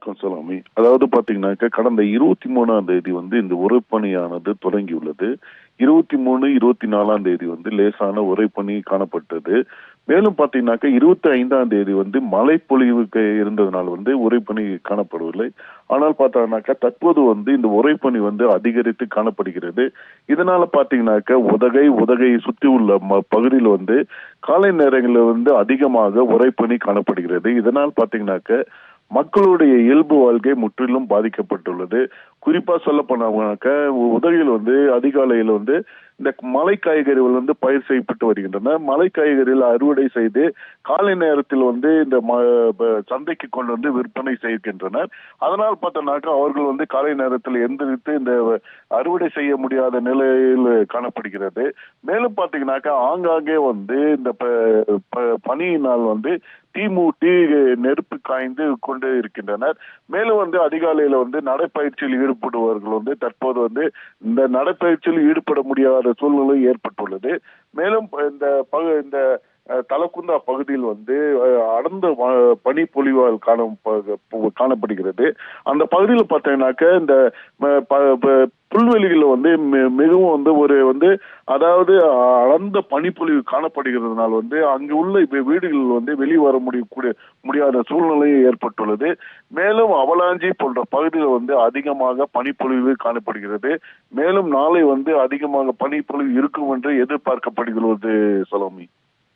வணக்கம் அதாவது பாத்தீங்கன்னாக்க கடந்த இருபத்தி மூணாம் தேதி வந்து இந்த உரைப்பணியானது தொடங்கியுள்ளது. இருபத்தி மூணு இருபத்தி நாலாம் தேதி வந்து லேசான உரைப்பணி காணப்பட்டது. மேலும் பாத்தீங்கன்னாக்க இருபத்தி ஐந்தாம் தேதி வந்து மழை பொழிவுக்கு இருந்ததுனால வந்து உரைப்பணி காணப்படவில்லை. ஆனால் பார்த்தோம்னாக்கா தற்போது வந்து இந்த உரைப்பணி வந்து அதிகரித்து காணப்படுகிறது. இதனால பாத்தீங்கன்னாக்க உதகை உதகையை சுற்றி உள்ள ம- பகுதியில் வந்து காலை நேரங்களில் வந்து அதிகமாக உரைப்பணி காணப்படுகிறது. இதனால் பாத்தீங்கன்னாக்க மக்களுடைய இயல்பு வாழ்க்கை முற்றிலும் பாதிக்கப்பட்டுள்ளது. குறிப்பா சொல்ல போனாக்க உதவியில் வந்து அதிகாலையில் வந்து இந்த மலை காய்கறிகள் வந்து பயிர் செய்யப்பட்டு வருகின்றன. மலை காய்கறிகள் அறுவடை செய்து காலை நேரத்தில் வந்து இந்த ம- சந்தைக்கு கொண்டு வந்து விற்பனை செய்கின்றனர். அதனால் பார்த்தோம்னாக்கா அவர்கள் வந்து காலை நேரத்தில் எந்திரித்து இந்த அறுவடை செய்ய முடியாத நிலையில் காணப்படுகிறது. மேலும் பார்த்தீங்கன்னாக்கா ஆங்காங்கே வந்து இந்த ப- ப- பனியினால் வந்து தீமூட்டி நெருப்பு காய்ந்து கொண்டு இருக்கின்றனர். மேலும் வந்து அதிகாலையில் வந்து நடைப்பயிற்சியில் ஈடுபடுபவர்கள் வந்து தற்போது வந்து இந்த நடைப்பயிற்சியில் ஈடுபட முடியாத சூழ்நிலை ஏற்பட்டுள்ளது. மேலும் இந்த பகு- இந்த தலக்குந்தா பகுதியில் வந்து அடர்ந்த பனி பனிப்பொழிவால் காண காணப்படுகிறது. அந்த பகுதியில் பார்த்தீங்கன்னாக்க இந்த புல்வெளிகளில் ப- வந்து மிகவும் வந்து ஒரு வந்து அதாவது அடர்ந்த பனிப்பொழிவு காணப்படுகிறதுனால வந்து அங்கு உள்ள வீ- வீடுகள் வந்து வெளியே வர முடியக்கூடிய முடியாத சூழ்நிலை ஏற்பட்டுள்ளது. மேலும் அவலாஞ்சி போன்ற பகுதியில் வந்து அதிகமாக பனிப்பொழிவு காணப்படுகிறது. மேலும் நாளை வந்து அதிகமாக பனிப்பொழிவு இருக்கும் என்று எதிர்பார்க்கப்படுகிறது சலோமி.